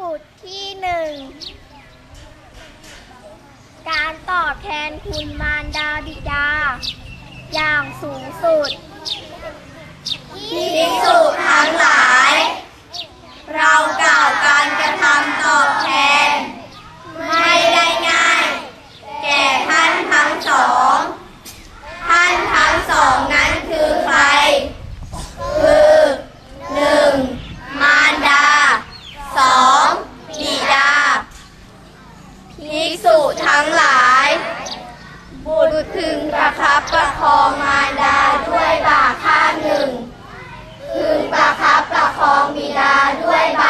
สูตรที่หนึ่งการตอบแทนคุณมารดาบิดา อย่างสูงสุดที่พิสุดทั้งหลาย เรากล่าวการกระทำตอบแทนึงประคับประคองมารดาด้วยบาข้างหนึ่งพึงประคับประคองบิดาด้วยบา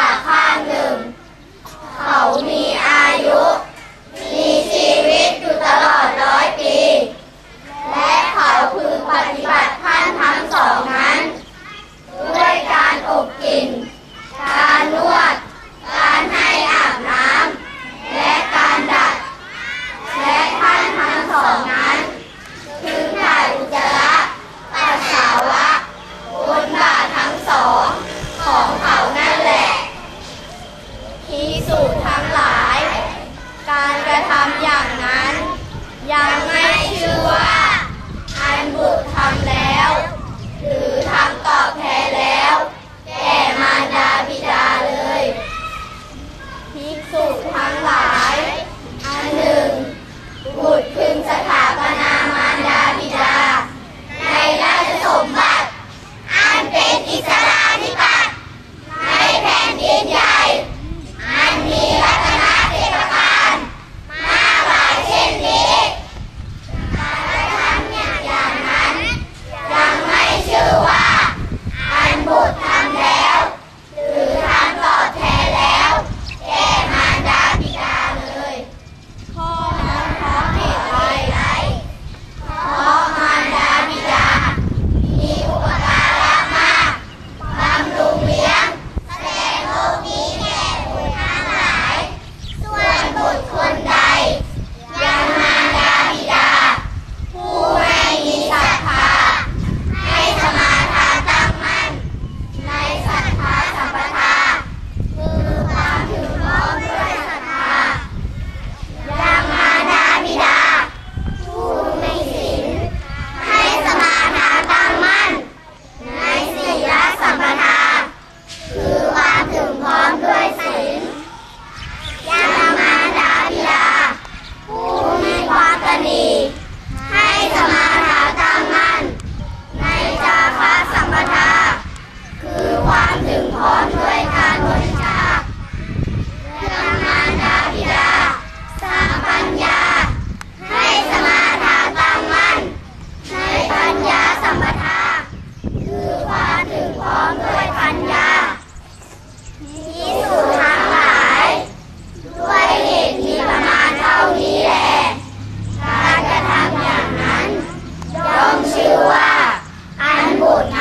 ชน์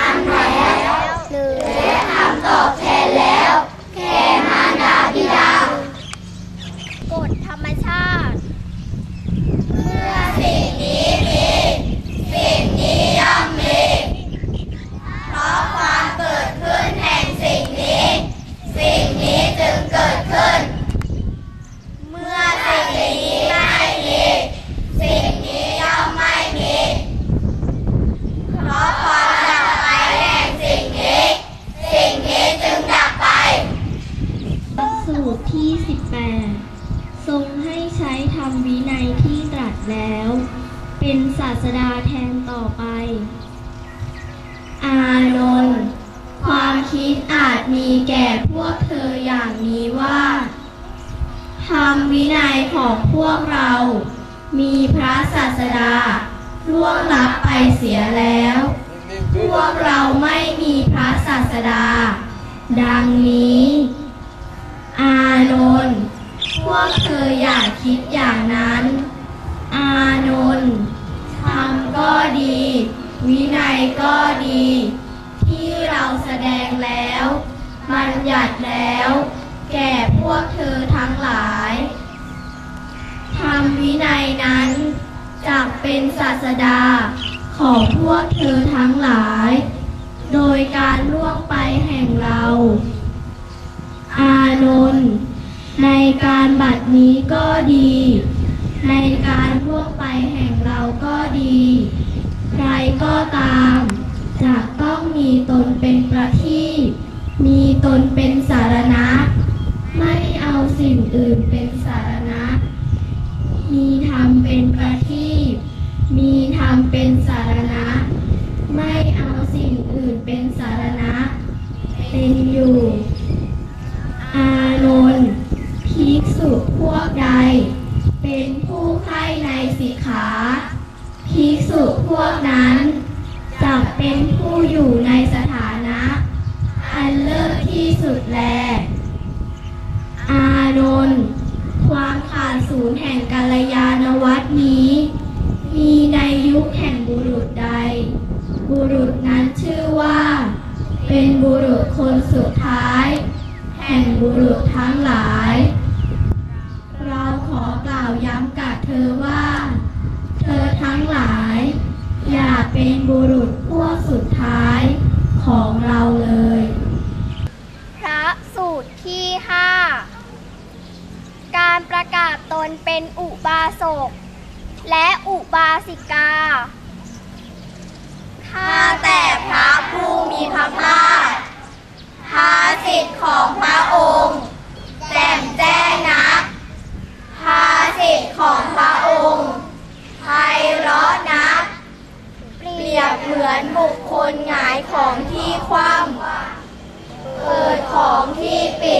สดาแทนต่อไป อานนท์ความคิดอาจมีแก่พวกเธออย่างนี้ว่าธำวินัยของพวกเรา มีพระศาสดาล่วงลับไปเสียแล้ว พวกเราไม่มีพระศาสดา ดังนี้ อานนท์พวกเธออย่าคิดอย่างนั้น ก็ดี ที่เราแสดงแล้ว มันหยัดแล้ว แก่พวกเธอทั้งหลายทำวินัยนั้นจักเป็นศาสดาของพวกเธอทั้งหลาย โดยการล่วงไปแห่งเรา อานนท์ในการบัดนี้ก็ดี ในการล่วงไปแห่งเราก็ดี ก็ตามจะต้องมีตนเป็นประทีปมีตนเป็นสารณะ ไม่เอาสิ่งอื่นเป็นสารณะ มีธรรมเป็นประทีปมีธรรมเป็นสารณะ ไม่เอาสิ่งอื่นเป็นสารณะ เป็นอยู่ อันเลิศที่สุดแล อานนท์ความขาดศูนย์แห่งกัลยาณวัตนี้ มีในยุคแห่งบุรุษใด บุรุษนั้นชื่อว่า เป็นบุรุษคนสุดท้าย แห่งบุรุษทั้งหลาย ที่ห้าการประกาศตนเป็นอุบาสก และอุบาสิกา ข้าแต่พระผู้มีพระภาคภาสิทธิ์ของพระองค์แจ่มแจ้งนักภาสิทธิ์ของพระองค์ไพเราะนัก เปรียบเหมือนบุคคลหงายของที่คว่ำ ของที่ปิด